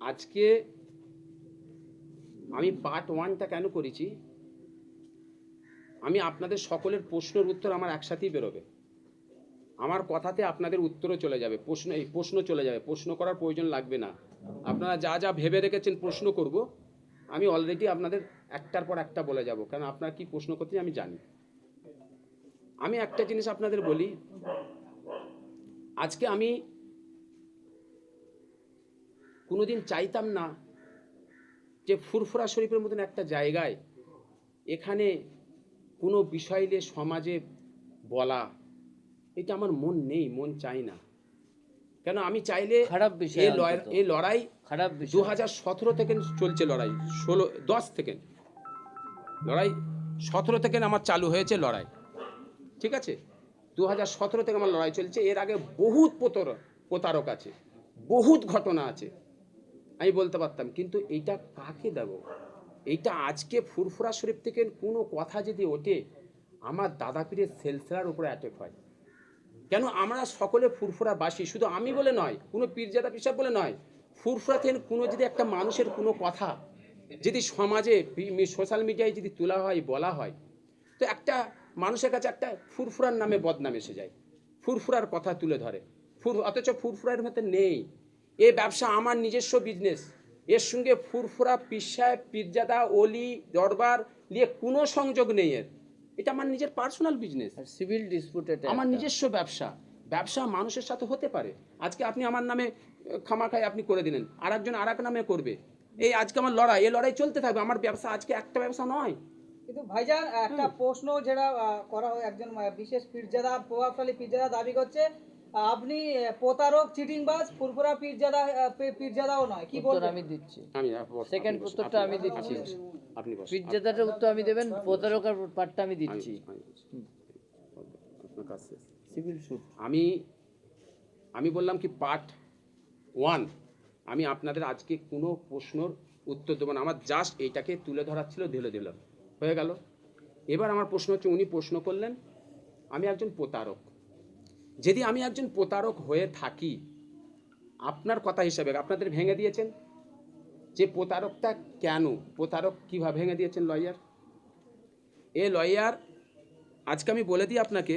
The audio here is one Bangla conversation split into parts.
আজকে আমি পার্ট ওয়ানটা কেন করেছি? আমি আপনাদের সকলের প্রশ্নের উত্তর আমার একসাথেই বেরোবে। আমার কথাতে আপনাদের উত্তরও চলে যাবে, প্রশ্ন, এই প্রশ্ন চলে যাবে। প্রশ্ন করার প্রয়োজন লাগবে না। আপনারা যা যা ভেবে রেখেছেন প্রশ্ন করব। আমি অলরেডি আপনাদের একটার পর একটা বলে যাব কারণ আপনারা কি প্রশ্ন করতে আমি জানি। আমি একটা জিনিস আপনাদের বলি। আজকে আমি কোনোদিন চাইতাম না যে ফুরফুরা শরীফের মতন একটা জায়গায় এখানে কোনো বিষয় নিয়ে সমাজে বলা। এটা আমার মন নেই মন চাই না। কেন আমি চাইলে খারাপ বিষয় এই লড়াই খারাপ দু হাজার সতেরো থেকে চলছে লড়াই ষোলো দশ থেকে। লড়াই সতেরো থেকে আমার চালু হয়েছে লড়াই। ঠিক আছে? দু হাজার সতেরো থেকে আমার লড়াই চলছে। এর আগে বহুত প্রতর প্রতারক আছে বহুত ঘটনা আছে। আমি বলতে পারতাম, কিন্তু এইটা কাকে দেব? এইটা আজকে ফুরফুরা শরীফ থেকে কোনো কথা যদি ওঠে, আমার দাদা পীরের সেলসেলার উপরে অ্যাটেক হয়। কেন আমরা সকলে ফুরফুরা বাসি শুধু আমি বলে নয়, কোনো পীরজাদা পিসাব বলে নয়, ফুরফুরা থেকে কোনো যদি একটা মানুষের কোনো কথা যদি সমাজে সোশ্যাল মিডিয়ায় যদি তোলা হয়, বলা হয়, তো একটা মানুষের কাছে একটা ফুরফুরার নামে বদনাম এসে যায়। ফুরফুরার কথা তুলে ধরে। ফুর, অথচ ফুরফুরার মধ্যে নেই। এ ব্যবসা আমার নিজস্ব বিজনেস এর সঙ্গে ফুরফুরা পিসায় পীরজাদা অলি দরবার নিয়ে কোনো সংযোগ নেই এর। এটা আমার নিজের পার্সোনাল বিজনেস সিভিল ডিসপুট এটা আমার নিজস্ব ব্যবসা। ব্যবসা মানুষের সাথে হতে পারে। আজকে আপনি আমার নামে খামাখাই আপনি করে দিলেন। আর একজন আর এক নামে করবে। এই আজকে আমার লড়াই এই লড়াই চলতে থাকবে। আমার ব্যবসা আজকে একটা ব্যবসা নয়। কিন্তু ভাইজান একটা প্রশ্ন যেটা করা হয় একজন বিশেষ পীরজাদা প্রভাবশালী পীরজাদা দাবি করছে আপনি প্রতারক চিটিংবাজ ফুরফুরা পীরজাদা পীরজাদাও নয়। কি বলবেন? আমি দিচ্ছি। আমি আপনি Second উত্তরটা আমি দিচ্ছি। আপনি আপনি উত্তর আমি দেবেন প্রতারকার পার্টটা আমি দিচ্ছি। সিভিল শুট আমি আমি বললাম কি পার্ট ওয়ান আমি আপনাদের আজকে কোনো প্রশ্নর উত্তর দেবো না। আমার জাস্ট এইটাকে তুলে ধরার ছিল ঢেলে দিলাম। হয়ে গেল? এবার আমার প্রশ্ন হচ্ছে উনি প্রশ্ন করলেন আমি একজন প্রতারক। যদি আমি একজন প্রতারক হয়ে থাকি, আপনার কথা হিসাবে আপনাদের ভেঙে দিয়েছেন? যে প্রতারকটা কেন? প্রতারক কীভাবে ভেঙে দিয়েছেন লয়ার? এ লয়ার, আজকে আমি বলে দিই আপনাকে।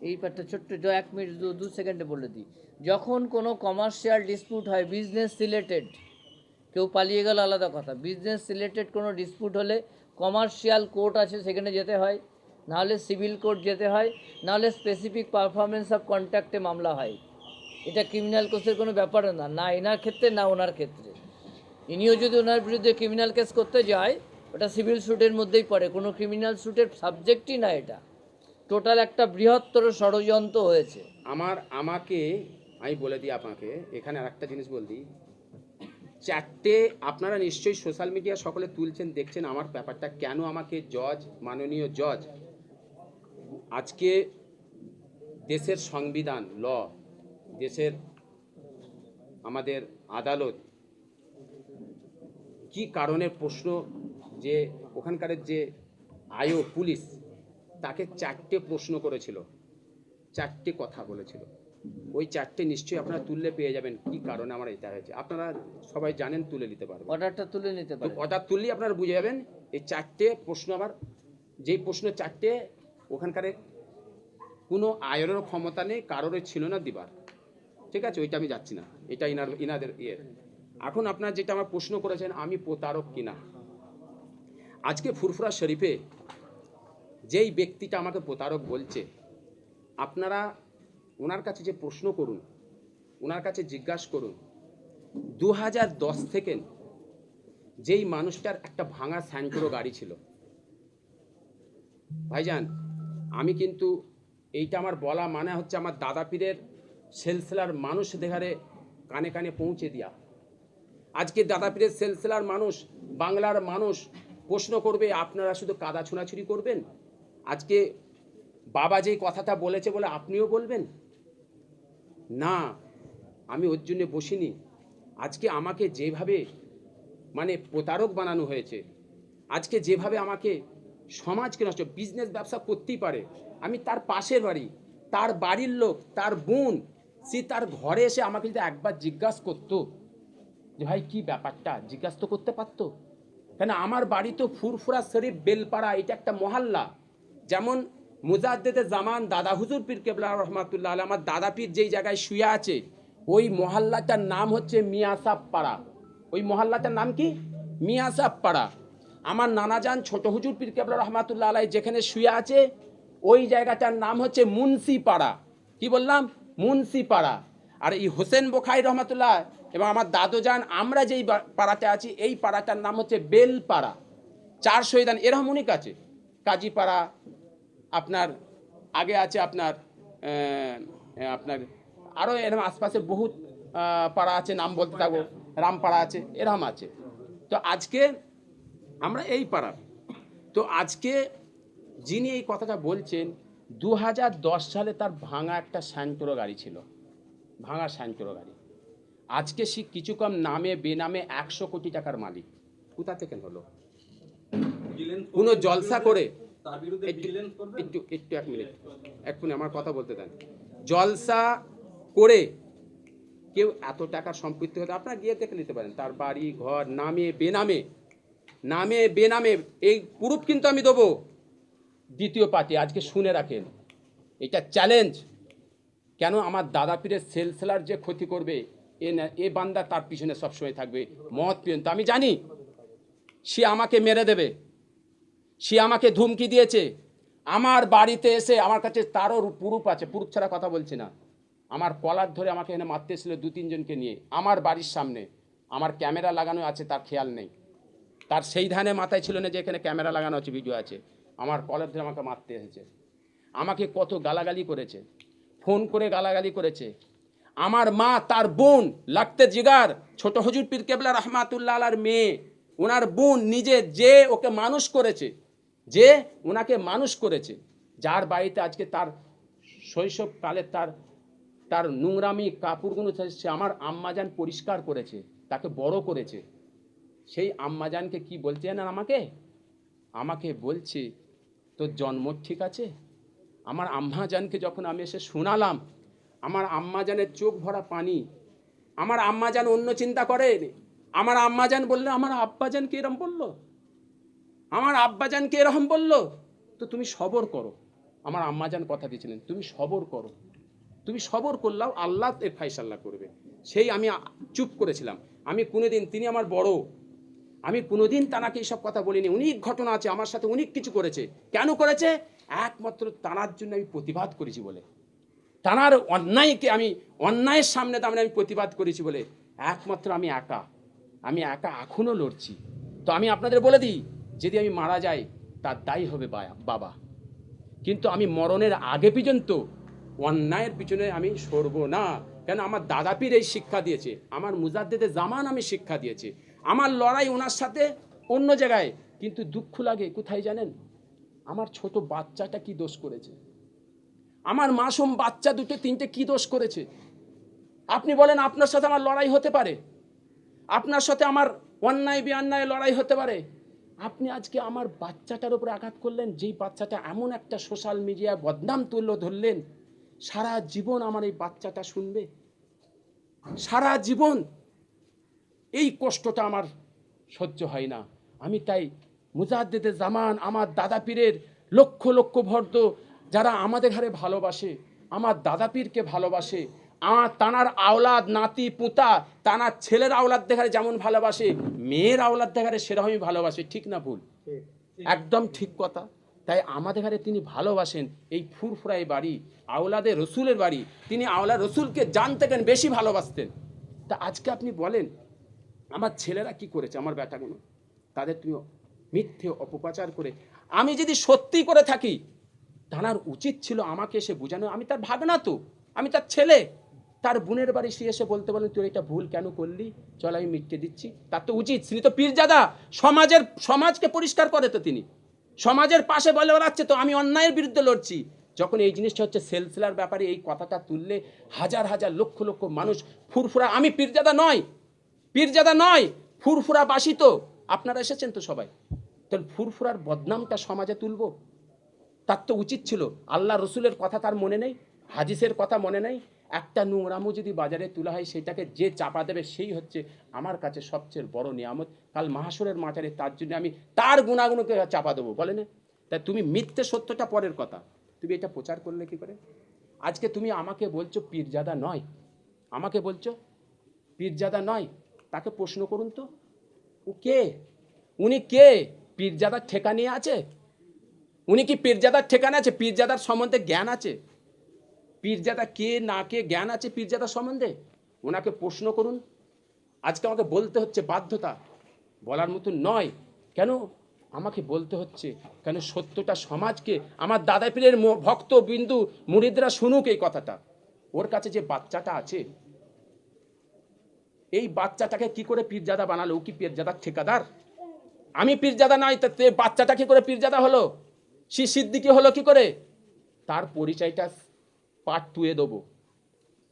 এই পার্টটা ছোট্ট এক মিনিট, দু সেকেন্ডে বলে দিই। যখন কোনো কমার্শিয়াল ডিসপুট হয় বিজনেস রিলেটেড কেউ পালিয়ে গেল, আলাদা কথা। বিজনেস রিলেটেড কোনো ডিসপুট হলে কমার্শিয়াল কোর্ট আছে, সেখানে যেতে হয়। নাহলে সিভিল কোর্ট যেতে হয়, নাহলে স্পেসিফিক পারফরমেন্স অফ কন্ট্যাক্টে মামলা হয়। এটা ক্রিমিনাল কেসের কোনো ব্যাপার না না এনার ক্ষেত্রে, না ওনার ক্ষেত্রে। ইনিও যদি ওনার বিরুদ্ধে ক্রিমিনাল কেস করতে যায়, ওটা সিভিল স্যুটের মধ্যেই পড়ে, কোনো ক্রিমিনাল স্যুটের সাবজেক্টই না এটা। টোটাল একটা বৃহত্তর ষড়যন্ত্র হয়েছে। আমার, আমাকে, আমি বলে দিই আপনাকে, এখানে আরেকটা জিনিস বল দিই। চারটে, আপনারা নিশ্চয়ই সোশ্যাল মিডিয়া সকলে তুলছেন, দেখছেন আমার ব্যাপারটা, কেন আমাকে জজ মাননীয় জজ আজকে দেশের সংবিধান ল দেশের আমাদের আদালত কি কারণে প্রশ্ন যে ওখানকার যে আয়ো পুলিশ তাকে চারটে প্রশ্ন করেছিল চারটে কথা বলেছিল। ওই চারটে নিশ্চয়ই আপনারা তুললে পেয়ে যাবেন কি কারণে আমার এটা হয়েছে। আপনারা সবাই জানেন তুলে নিতে পারবেন। অর্ডারটা তুলে নিতে তো পারে অর্ডার তুললেই আপনারা বুঝে যাবেন এই চারটে প্রশ্ন আবার যেই প্রশ্ন চারটে ওখানকার কোনো আয়েরও ক্ষমতা নেই, কারোরই ছিল না দিবার। ঠিক আছে? ওইটা আমি যাচ্ছি না। এটা ইনার, ইনাদের ইয়ে। এখন আপনার যেটা আমার প্রশ্ন করেছেন, আমি প্রতারক কিনা আজকে ফুরফুরা শরীফে যেই ব্যক্তিটা আমাকে প্রতারক বলছে, আপনারা ওনার কাছে যে প্রশ্ন করুন, ওনার কাছে জিজ্ঞাসা করুন দু হাজার দশ থেকে যেই মানুষটার একটা ভাঙা স্যান্টোরো গাড়ি ছিল। ভাইজান আমি কিন্তু এইটা আমার বলা মানে হচ্ছে আমার দাদা পীরের সেলসেলার মানুষ দেখারে কানে কানে পৌঁছে দিয়া। আজকে দাদা পীরের সেলসেলার মানুষ, বাংলার মানুষ প্রশ্ন করবে, আপনারা শুধু কাদা ছোঁড়াছুরি করবেন? আজকে বাবা যেই কথাটা বলেছে বলে আপনিও বলবেন? না, আমি ওর জন্যে বসিনি। আজকে আমাকে যেভাবে মানে প্রতারক বানানো হয়েছে, আজকে যেভাবে আমাকে সমাজকে নষ্ট বিজনেস ব্যবসা করতেই পারে। আমি তার পাশের বাড়ি তার বাড়ির লোক তার বোন সে তার ঘরে এসে আমাকে যদি একবার জিজ্ঞাসা করতো যে ভাই কি ব্যাপারটা? জিজ্ঞাসা তো করতে পারতো। কেন আমার বাড়ি তো ফুরফুরা শরীফ বেলপাড়া এটা একটা মহল্লা। যেমন মুজাদ্দেদে জামান দাদা হুজুর পীর কেবলা রহমাতুল্লাহ আলাইহি, আমার দাদা পীর যেই জায়গায় শুয়ে আছে ওই মহল্লাটার নাম হচ্ছে মিয়াসাব পাড়া ওই মহল্লাটার নাম কি? মিয়াসাব পাড়া আমার নানা যান ছোট হুজুর পীর কেবলা রহমাতুল্লাহ আলাই যেখানে শুয়ে আছে, ওই জায়গাটার নাম হচ্ছে মুন্সি পাড়া কি বললাম? মুন্সি পাড়া আর এই হোসেন বোখাই রহমাতুল্লাহ এবং আমার দাদুজান আমরা যেই পাড়াতে আছি, এই পাড়াটার নাম হচ্ছে বেলপাড়া। চার শহীদান এরকম অনেক আছে কাজীপাড়া, আপনার, আগে আছে আপনার আপনার আরও এরকম আশপাশে বহুত পাড়া আছে, নাম বলতে থাকব রামপাড়া আছে এরকম আছে। তো আজকে আমরা এই পাড়ার। তো আজকে যিনি এই কথাটা বলছেন দু হাজার দশ সালে তার ভাঙা একটা স্যান্টোরো গাড়ি ছিল। ভাঙা স্যান্টোরো গাড়ি। আজকে সে কিছু কম নামে বেনামে একশো কোটি টাকার মালিক। কোথা থেকে হলো? কোনো জলসা করে একটু একটু এক মিনিট। এক্ষুনি আমার কথা বলতে দেন। জলসা করে কেউ এত টাকার সম্পত্তি হতে আপনারা গিয়ে দেখে নিতে পারেন। তার বাড়ি ঘর নামে বেনামে নামে, বেনামে, এই প্রুফ কিন্তু আমি দেবো। দ্বিতীয় পার্টি, আজকে শুনে রাখেন। এটা চ্যালেঞ্জ কেন? আমার দাদা পীরের সেলসেলার যে ক্ষতি করবে, এ না, এ বান্দা তার পিছনে সবসময় থাকবে। মত পিয়ন তো আমি জানি, সে আমাকে মেরে দেবে। সে আমাকে ধুমকি দিয়েছে। আমার বাড়িতে এসে আমার কাছে তারও পুরুপ আছে, পুরুপ ছাড়া কথা বলছি না। আমার কলার ধরে আমাকে এখানে মারতে এসেছিল দু তিনজনকে নিয়ে। আমার বাড়ির সামনে। আমার ক্যামেরা লাগানো আছে, তার খেয়াল নেই। তার সেই ধানে মাথায় ছিল না যে এখানে ক্যামেরা লাগানো আছে ভিডিও আছে। আমার কলার ধরে আমাকে মারতে এসেছে আমাকে কত গালাগালি করেছে। ফোন করে গালাগালি করেছে। আমার মা, তার বোন, লাগতে জিগার, ছোট হজুর পীর কেবলা রহমাতুল্লাহ আলার মেয়ে, ওনার বোন নিজে যে ওকে মানুষ করেছে, যে ওনাকে মানুষ করেছে, যার বাড়িতে আজকে তার শৈশবকালে তার তার নোংরামি, কাপড়গুলো সে আমার আম্মাজান পরিষ্কার করেছে, তাকে বড় করেছে। সেই আম্মাজানকে কি বলতে জানেন আমাকে? আমাকে বলছে, তোর জন্ম ঠিক আছে? আমার আম্মাজানকে যখন আমি এসে শোনালাম, আমার আম্মাজানের চোখ ভরা পানি, আমার আম্মাজান অন্য চিন্তা করে আমার আম্মাজান বললে, আমার আব্বাজানকে এরম বলল? আমার আব্বাজানকে এরকম বলল? তো তুমি সবর করো। আমার আম্মাজান কথা দিয়েছিলেন, তুমি সবর করো। তুমি সবর করলাও আল্লাহ এর ফাইসাল্লাহ করবে। সেই আমি চুপ করেছিলাম। আমি কোনোদিন, তিনি আমার বড় আমি কোনোদিন তানাকে এইসব কথা বলিনি। অনেক ঘটনা আছে, আমার সাথে অনেক কিছু করেছে। কেন করেছে? একমাত্র তানার জন্য আমি প্রতিবাদ করেছি বলে। তানার অন্যায়কে আমি, অন্যায়ের সামনে দামে আমি প্রতিবাদ করেছি বলে। একমাত্র আমি একা। আমি একা এখনও লড়ছি। তো আমি আপনাদের বলে দিই, যদি আমি মারা যাই, তার দায়ী হবে বাবা। কিন্তু আমি মরণের আগে পর্যন্ত অন্যায়ের পিছনে আমি সরব না। কেন? আমার দাদা পীর এই শিক্ষা দিয়েছে। আমার মুজাদ্দেদে জামান আমি শিক্ষা দিয়েছে। আমার লড়াই ওনার সাথে অন্য জায়গায়। কিন্তু দুঃখ লাগে, কোথায় জানেন? আমার ছোট বাচ্চাটা কি দোষ করেছে? আমার মাসুম বাচ্চা দুটো তিনটে কি দোষ করেছে? আপনি বলেন, আপনার সাথে আমার লড়াই হতে পারে? আপনার সাথে আমার অন্যায় বেঅন্যায় লড়াই হতে পারে? আপনি আজকে আমার বাচ্চাটার উপরে আঘাত করলেন, যেই বাচ্চাটা এমন একটা সোশ্যাল মিডিয়া বদনাম তুল্য ধরলেন, সারা জীবন আমার এই বাচ্চাটা শুনবে। সারা জীবন এই কষ্টটা আমার সহ্য হয় না। আমি তাই মুজাদ্দেদে জামান আমার দাদা পীরের লক্ষ লক্ষ ভর্দ যারা আমাদের ঘরে ভালোবাসে আমার দাদা পীরকে ভালোবাসে আমার তানার আওলাদ নাতি পুতা তানার ছেলের আওলাদ দেখারে যেমন ভালোবাসে মেয়ের আওলাদ দেখারে সেরকমই ভালোবাসে ঠিক না ভুল? একদম ঠিক কথা। তাই আমাদের ঘরে তিনি ভালোবাসেন এই ফুরফুরাই বাড়ি আওলাদে রসুলের বাড়ি। তিনি আওলা রসুলকে জানতেন বেশি ভালোবাসতেন? তা আজকে আপনি বলেন আমার ছেলেরা কি করেছে? আমার বেটাগুলো তাদের তুমি মিথ্যে অপপ্রচার করে, আমি যদি সত্যি করে থাকি, তার উচিত ছিল আমাকে এসে বোঝানো। আমি তার ভাগনা তো, আমি তার ছেলে। তার বোনের বাড়ি সে এসে বলতে বলেন তুই এটা ভুল কেন করলি? চল, আমি মিটকে দিচ্ছি। তার তো উচিত। তিনি তো পীরজাদা। সমাজের, সমাজকে পরিষ্কার করে তো তিনি। সমাজের পাশে বলে বেড়াচ্ছে তো, আমি অন্যায়ের বিরুদ্ধে লড়ছি। যখন এই জিনিসটা হচ্ছে সেলসেলার ব্যাপারে এই কথাটা তুললে হাজার হাজার লক্ষ লক্ষ মানুষ ফুরফুরা। আমি পীরজাদা নয় পীরজাদা নয়, ফুরফুরা বাসী তো। আপনারা এসেছেন তো সবাই। তাহলে ফুরফুরার বদনামটা সমাজে তুলব? তার তো উচিত ছিল। আল্লাহ রসুলের কথা তার মনে নেই, হাদিসের কথা মনে নেই। একটা নোংরামও যদি বাজারে তোলা হয়, সেটাকে যে চাপা দেবে, সেই হচ্ছে আমার কাছে সবচেয়ে বড় নিয়ামত। কাল মাহাসুরের মাচারে তার জন্য আমি তার গুণাগুণকে চাপা দেবো, বলে না? তাই তুমি মিথ্যে সত্যটা পরের কথা। তুমি এটা প্রচার করলে কি করে? আজকে তুমি আমাকে বলছো পীরজাদা নয়। আমাকে বলছো পীরজাদা নয়। তাকে প্রশ্ন করুন তো। ও কে? উনি কে? পীরজাদার ঠেকা নিয়ে আছে? উনি কি পীরজাদার ঠিকানা আছে? পীরজাদার সম্বন্ধে জ্ঞান আছে? পীরজাদা কে না কে জ্ঞান আছে পীরজাদার সম্বন্ধে? ওনাকে প্রশ্ন করুন। আজকে আমাকে বলতে হচ্ছে বাধ্যতা। বলার মতো নয়। কেন? আমাকে বলতে হচ্ছে, কেন সত্যটা সমাজকে, আমার দাদা পীরের ভক্ত, বিন্দু মুরিদরা শুনুক এই কথাটা। ওর কাছে যে বাচ্চাটা আছে এই বাচ্চাটাকে কি করে পীরজাদা বানালো? কি পীরজাদার ঠিকাদার? আমি পীরজাদা নাই, তা তে বাচ্চাটা কি করে পীরজাদা হলো? সে সিদ্দিকি হলো কি করে? তার পরিচয়টা পার্ট তুয়ে দেবো।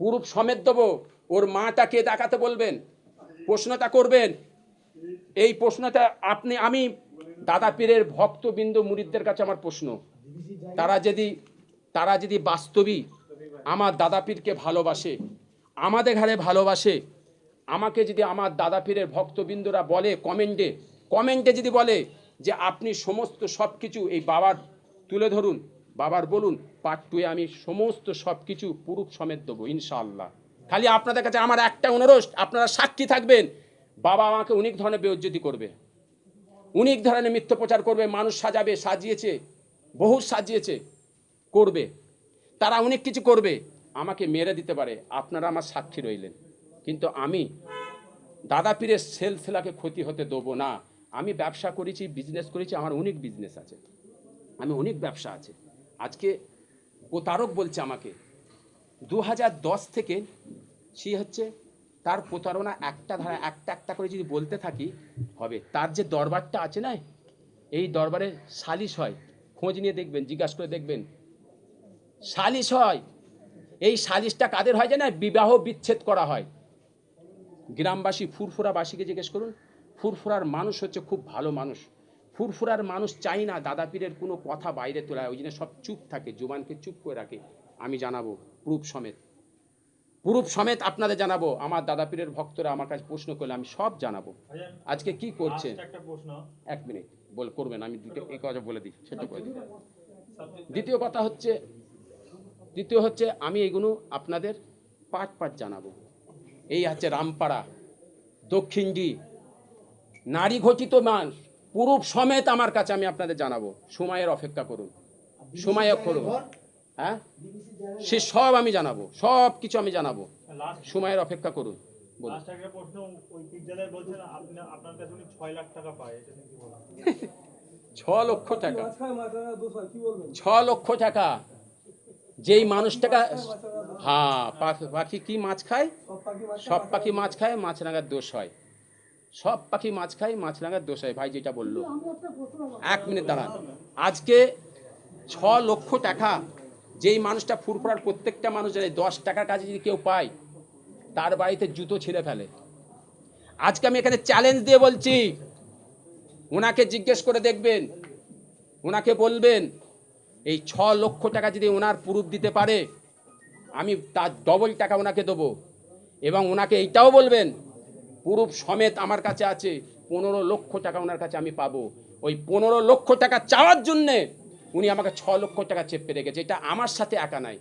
পুরুপ সমেত দেবো। ওর মাটাকে দেখাতে বলবেন? প্রশ্নটা করবেন? এই প্রশ্নটা আপনি, আমি দাদা পীরের ভক্তবৃন্দ মুরিদদের কাছে আমার প্রশ্ন। তারা যদি তারা যদি বাস্তবিক আমার দাদা পীরকে ভালোবাসে, আমাদের ঘরে ভালোবাসে আমাকে যদি আমার দাদা পীরের ভক্তবৃন্দরা বলে কমেন্টে কমেন্টে যদি বলে যে আপনি সমস্ত সব কিছু এই বাবার তুলে ধরুন, বাবার বলুন পার্ট টুয়ে আমি সমস্ত সব কিছু পুরুষ সমেত দেবো, ইনশাআল্লাহ। খালি আপনাদের কাছে আমার একটা অনুরোধ, আপনারা সাক্ষী থাকবেন, বাবা আমাকে অনেক ধরনের বেউজ্জতি করবে। অনেক ধরনের মিথ্য প্রচার করবে, মানুষ সাজাবে, সাজিয়েছে, বহু সাজিয়েছে, করবে। তারা অনেক কিছু করবে, আমাকে মেরে দিতে পারে, আপনারা আমার সাক্ষী রইলেন। কিন্তু আমি দাদা পীরের সেলসেলাকে ক্ষতি হতে দেবো না। আমি ব্যবসা করেছি বিজনেস করেছি, আমার অনেক বিজনেস আছে। আমি অনেক ব্যবসা আছে। আজকে প্রতারক বলছে আমাকে দু থেকে সে হচ্ছে তার প্রতারণা একটা ধারা, একটা একটা করে যদি বলতে থাকি, হবে। তার যে দরবারটা আছে না, এই দরবারে সালিশ হয়। খোঁজ নিয়ে দেখবেন, জিজ্ঞাসা করে দেখবেন। সালিশ হয়। এই সালিশটা কাদের হয় জানে বিবাহ বিচ্ছেদ করা হয়। গ্রামবাসী ফুরফুরাবাসীকে জিজ্ঞেস করুন ফুরফুরার মানুষ হচ্ছে খুব ভালো মানুষ। ফুরফুরার মানুষ চাই না দাদা পীরের কোনো কথা বাইরে তোলা ওই জন্য সব চুপ থাকে জুবানকে চুপ করে রাখে। আমি জানাব প্রুফ সমেত। প্রুফ সমেত আপনাদের জানাব আমার দাদা পীরের ভক্তরা আমার কাছে প্রশ্ন করলে আমি সব জানাব। আজকে কি করছে এক মিনিট বল করবেন আমি দুটো এই কথা বলে দিই সেটা করে দিই। দ্বিতীয় কথা হচ্ছে দ্বিতীয় হচ্ছে আমি এগুলো আপনাদের পাট পাট জানাব। এই হচ্ছে রামপাড়া দক্ষিণডি। নারী ঘটিত মানুষ পুরুষ সমেত আমার কাছে আমি আপনাদের জানাব। সময়ের অপেক্ষা করুন। সময় করুন। হ্যাঁ? সে সব আমি জানাব। সব কিছু আমি জানাব। সময়ের অপেক্ষা করুন। বলুন। লাস্ট একটা প্রশ্ন ওই পিজ্জাদার বলছেন আপনি আপনার কাছে উনি ছয় লাখ টাকা পায় এটা নিয়ে কি বলবেন? ছ লক্ষ টাকা। ছ লক্ষ টাকা। যেই মানুষটাকা হ্যাঁ পাখি কি মাছ খায়? সব পাখি মাছ খায়, মাছ রাঙার দোষ হয়। সব পাখি মাছ খায়, মাছ রাঙার দোষ হয়। ভাই যেটা বলল। এক মিনিট দাঁড়ান। আজকে ছ লক্ষ টাকা যেই মানুষটা ফুরফুরার প্রত্যেকটা মানুষ জানে, দশ টাকার কাছে যদি কেউ পায়, তার বাড়িতে জুতো ছিঁড়ে ফেলে। আজকে আমি এখানে চ্যালেঞ্জ দিয়ে বলছি, ওনাকে জিজ্ঞেস করে দেখবেন, ওনাকে বলবেন এই ছ লক্ষ টাকা যদি ওনার প্রুফ দিতে পারে, আমি তার ডবল টাকা ওনাকে দেবো। এবং ওনাকে এইটাও বলবেন, প্রুফ সমেত আমার কাছে আছে, পনেরো লক্ষ টাকা ওনার কাছে আমি পাবো। ওই পনেরো লক্ষ টাকা চাওয়ার জন্যে উনি আমাকে ছ লক্ষ টাকা চেপে রেখেছে। এটা আমার সাথে একা নাই।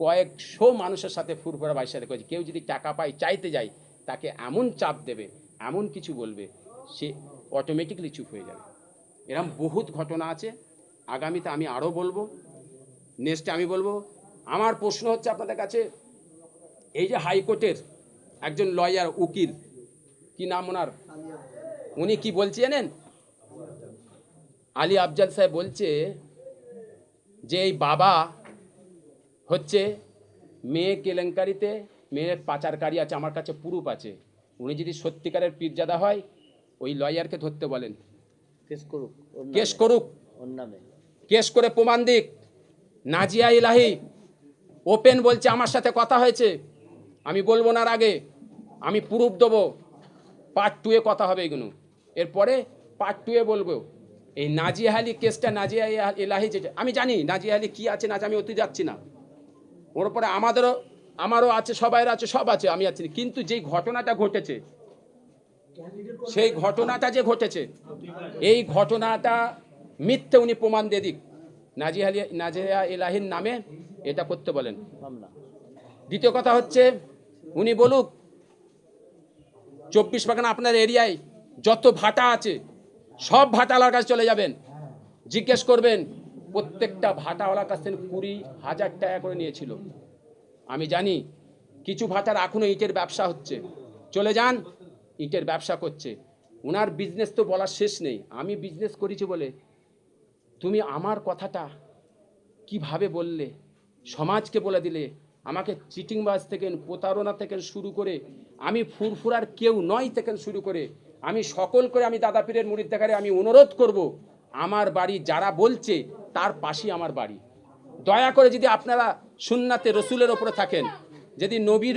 কয়েকশো মানুষের সাথে ফুরফুরা বাইর সাথে করেছে। কেউ যদি টাকা পায়, চাইতে যায়, তাকে এমন চাপ দেবে, এমন কিছু বলবে, সে অটোমেটিকলি চুপ হয়ে যাবে। এরকম বহুত ঘটনা আছে। আগামীতে আমি আরও বলব নেক্সটে আমি বলব আমার প্রশ্ন হচ্ছে আপনাদের কাছে এই যে হাইকোর্টের একজন লয়ার উকিল কি নাম ওনার? উনি কি বলছে জানেন? আলী আফজাল সাহেব বলছে যে এই বাবা হচ্ছে মেয়ে কেলেঙ্কারিতে মেয়ের পাচারকারী আছে আমার কাছে পুরুপ আছে। উনি যদি সত্যিকারের পীরজাদা হয় ওই লয়ারকে ধরতে বলেন। কেস করুক কেস করুক। ওর নামে। কেস করে প্রমাণ দিক। নাজিয়া ইলাহি ওপেন বলছে, আমার সাথে কথা হয়েছে। আমি বলব না আগে। আমি প্রুফ দেবো। পার্ট টুয়ে কথা হবে এগুলো। এরপরে পার্ট টুয়ে বলব, এই নাজিয়া আলী কেসটা, নাজিয়া ইলাহি যেটা আমি জানি নাজিয়া আলী কী আছে না আমি অতি যাচ্ছি না। ওর পরে আমাদেরও, আমারও আছে সবাইয়ের আছে, সব আছে, আমি আছি কিন্তু যেই ঘটনাটা ঘটেছে, সেই ঘটনাটা যে ঘটেছে, এই ঘটনাটা মিথ্যে উনি প্রমাণ দিয়ে দিক। নাজিয়া নাজিয়া এলাহির নামে এটা করতে বলেন। দ্বিতীয় কথা হচ্ছে, উনি বলুক, চব্বিশ পরগনা আপনার এরিয়ায় যত ভাটা আছে, সব ভাটাওয়ালার কাছে চলে যাবেন। জিজ্ঞেস করবেন, প্রত্যেকটা ভাটাওয়ালার কাছ থেকে কুড়ি হাজার টাকা করে নিয়েছিল। আমি জানি, কিছু ভাটার এখনও ইটের ব্যবসা হচ্ছে। চলে যান, ইটের ব্যবসা করছে। ওনার বিজনেস তো বলার শেষ নেই। আমি বিজনেস করেছি বলে তুমি আমার কথাটা কীভাবে বললে? সমাজকে বলে দিলে। আমাকে চিটিংবাজ থেকে, প্রতারণা থেকে শুরু করে, আমি ফুরফুরার কেউ নয় থেকে শুরু করে, আমি সকল করে আমি দাদা পীরের মুড়ির দেখারে আমি অনুরোধ করব, আমার বাড়ি যারা বলছে, তার পাশেই আমার বাড়ি। দয়া করে যদি আপনারা সুন্নাতে রসুলের ওপরে থাকেন, যদি নবীর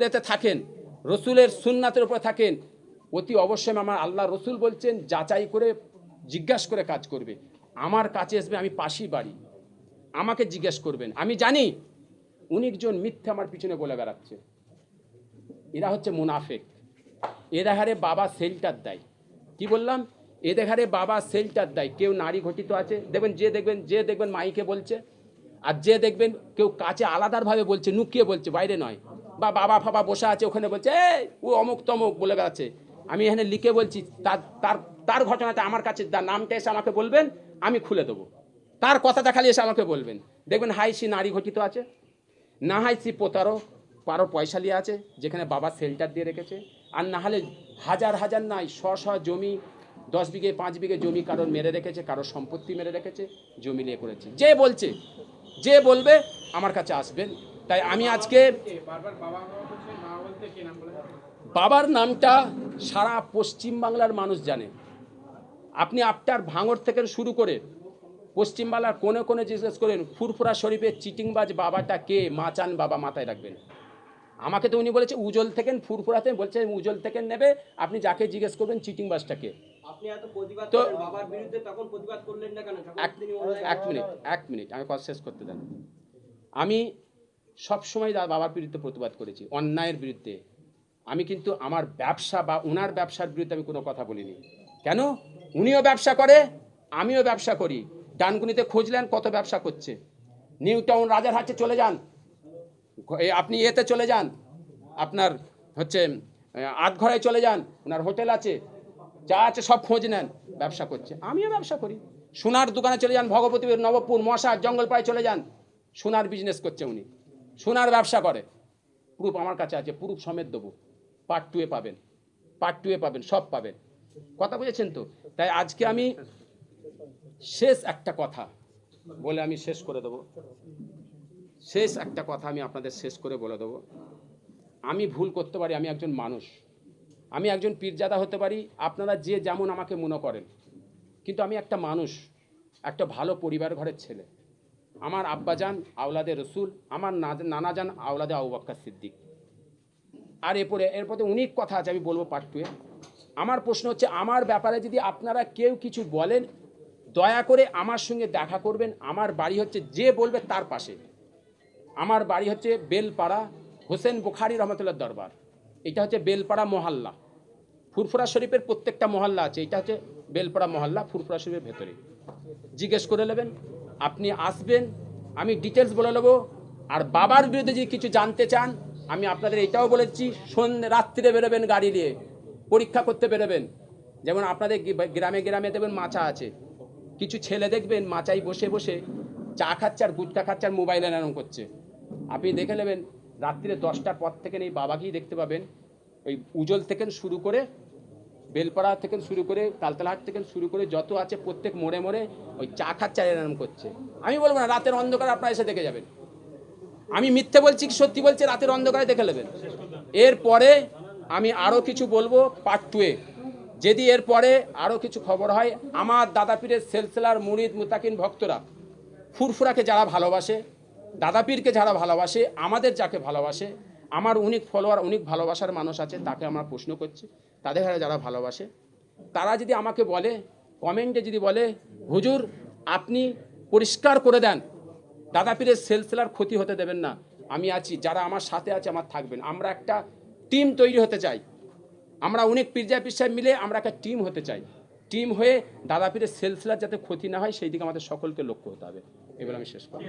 দেতে থাকেন, রসুলের সুন্নাতের ওপরে থাকেন, অতি অবশ্যই আমার আল্লাহ রসুল বলছেন, যাচাই করে, জিজ্ঞাসা করে কাজ করবে। আমার কাছে আসবে, আমি পাশেই বাড়ি। আমাকে জিজ্ঞেস করবেন। আমি জানি উনিকজন মিথ্যে আমার পিছনে বলে বেড়াচ্ছে। এরা হচ্ছে মুনাফেক। এরা হারে বাবা সেল্টার দেয়। কি বললাম? এদের হারে বাবা সেল্টার দেয়। কেউ নারী ঘটিত আছে। দেখবেন, যে দেখবেন যে দেখবেন মাইকে বলছে। আর যে দেখবেন, কেউ কাছে আলাদাভাবে বলছে নুকিয়ে বলছে, বাইরে নয়। বা বাবা ফাবা বসে আছে, ওখানে বলছে, এই, ও অমুক তমুক, বলে বেড়াচ্ছে। আমি এখানে লিখে বলছি, তার তার তার ঘটনাটা আমার কাছে নামটা এসে আমাকে বলবেন। আমি খুলে দেবো। তার কথাটা খালি এসে আমাকে বলবেন। দেখবেন হাই সে নারী ঘটিত আছে, না হয় সে পোতারও কারও পয়সা নিয়ে আছে, যেখানে বাবা শেল্টার দিয়ে রেখেছে, আর না হলে হাজার হাজার নাই, শ শ জমি, দশ বিঘে, পাঁচ বিঘে জমি কারোর মেরে রেখেছে, কারোর সম্পত্তি মেরে রেখেছে, জমি নিয়ে করেছে। যে বলছে, যে বলবে আমার কাছে আসবেন। তাই আমি আজকে বাবার নামটা সারা পশ্চিম বাংলার মানুষ জানে। আপনি আপনার ভাঙর থেকে শুরু করে পশ্চিমবাংলার কোনে কোনে জিজ্ঞেস করেন ফুরফুরা শরীফের চিটিংবাজ বাবাটা কে? মাচান বাবা মাথায় রাখবেন। আমাকে তো উনি বলেছে উজল থেকে ফুরফুরাতে বলছে উজল থেকে নেবে আপনি যাকে জিজ্ঞেস করবেন চিটিংবাজটা কে। আপনি এত প্রতিবাদ তো- বাবার বিরুদ্ধে তখন প্রতিবাদ করলেন না কেন? যখন এক মিনিট এক মিনিট আমি কথা শেষ করতে দেন আমি সবসময় দা- বাবার বিরুদ্ধে প্রতিবাদ করেছি অন্যায়ের বিরুদ্ধে। আমি কিন্তু আমার ব্যবসা বা ওনার ব্যবসার বিরুদ্ধে আমি কোনো কথা বলিনি। কেন? উনিও ব্যবসা করে, আমিও ব্যবসা করি। ডানকুনিতে খুঁজলেন কত ব্যবসা করছে। নিউ টাউন রাজারহাটে চলে যান। আপনি এতে চলে যান। আপনার হচ্ছে আটঘরায় চলে যান। ওনার হোটেল আছে, যা আছে সব খোঁজ নেন, ব্যবসা করছে। আমিও ব্যবসা করি। সোনার দোকানে চলে যান, ভগবতীপুর, নবপুর মশা জঙ্গলপাড়ায় চলে যান। সোনার বিজনেস করছে উনি। সোনার ব্যবসা করে। প্রুফ আমার কাছে আছে প্রুফ সমেত দেবো। পার্ট টুয়ে পাবেন। পার্ট টুয়ে পাবেন, সব পাবেন। কথা বুঝেছেন তো? তাই আজকে আমি শেষ একটা কথা বলে আমি শেষ করে দেবো। শেষ একটা কথা আমি আপনাদের শেষ করে বলে দেবো। আমি ভুল করতে পারি, আমি একজন মানুষ। আমি একজন পীরজাদা হতে পারি, আপনারা যে যেমন আমাকে মনে করেন। কিন্তু আমি একটা মানুষ, একটা ভালো পরিবার ঘরের ছেলে। আমার আব্বাজান আওলাদে রসুল, আমার নানাজান আওলাদে আবু বাক্কা সিদ্দিক। আর এরপরে এরপরে অনেক কথা আছে, আমি বলব পার্ট টুয়ে আমার প্রশ্ন হচ্ছে, আমার ব্যাপারে যদি আপনারা কেউ কিছু বলেন, দয়া করে আমার সঙ্গে দেখা করবেন। আমার বাড়ি হচ্ছে যে বলবে তার পাশে। আমার বাড়ি হচ্ছে বেলপাড়া, হোসেন বুখারি রহমতুল্লাহ দরবার। এটা হচ্ছে বেলপাড়া মহল্লা। ফুরফুরা শরীফের প্রত্যেকটা মহল্লা আছে। এটা হচ্ছে বেলপাড়া মহল্লা ফুরফুরা শরীফের ভেতরে। জিজ্ঞেস করে নেবেন, আপনি আসবেন, আমি ডিটেলস বলে নেব। আর বাবার বিরুদ্ধে যদি কিছু জানতে চান, আমি আপনাদের এটাও বলেছি সন্ধ্যে রাত্রিরে বেরোবেন গাড়ি নিয়ে। পরীক্ষা করতে বেরোবেন। যেমন আপনাদের গ্রামে গ্রামে দেখবেন মাচা আছে। কিছু ছেলে দেখবেন মাচায় বসে বসে চা খাচ্ছে আর গুটকা খাচ্ছে আর মোবাইল এনারম করছে। আপনি দেখে নেবেন, রাত্রিরে দশটার পর থেকে এই বাবাকেই দেখতে পাবেন। ওই উজল থেকে শুরু করে, বেলপাড়া থেকে শুরু করে, তালতলাহাট থেকে শুরু করে যত আছে প্রত্যেক মোড়ে মোড়ে ওই চা খাচ্ছে আর এরম করছে। আমি বলব না, রাতের অন্ধকার আপনারা এসে দেখে যাবেন। আমি মিথ্যে বলছি সত্যি বলছি? রাতের অন্ধকারে দেখে নেবেন। এরপরে আমি আরও কিছু বলব পার্ট টুয়ে যদি এরপরে আরও কিছু খবর হয়, আমার দাদা পীরের সেলসেলার মুরিদ মুতাকিন ভক্তরা ফুরফুরাকে যারা ভালোবাসে দাদা পীরকে যারা ভালোবাসে, আমাদের যাকে ভালোবাসে, আমার অনেক ফলোয়ার অনেক ভালোবাসার মানুষ আছে, তাকে আমরা প্রশ্ন করছি, তাদের যারা ভালোবাসে, তারা যদি আমাকে বলে কমেন্টে যদি বলে, হুজুর, আপনি পরিষ্কার করে দেন দাদা পীরের সেলসেলার ক্ষতি হতে দেবেন না, আমি আছি, যারা আমার সাথে আছে, আমার থাকবেন। আমরা একটা টিম তৈরি হতে চাই। আমরা অনেক পীরজা পিসাব মিলে আমরা একটা টিম হতে চাই। টিম হয়ে দাদা পীরের সেলসিলার যাতে ক্ষতি না হয় সেই দিকে আমাদের সকলকে লক্ষ্য হতে হবে। এবার আমি শেষ করব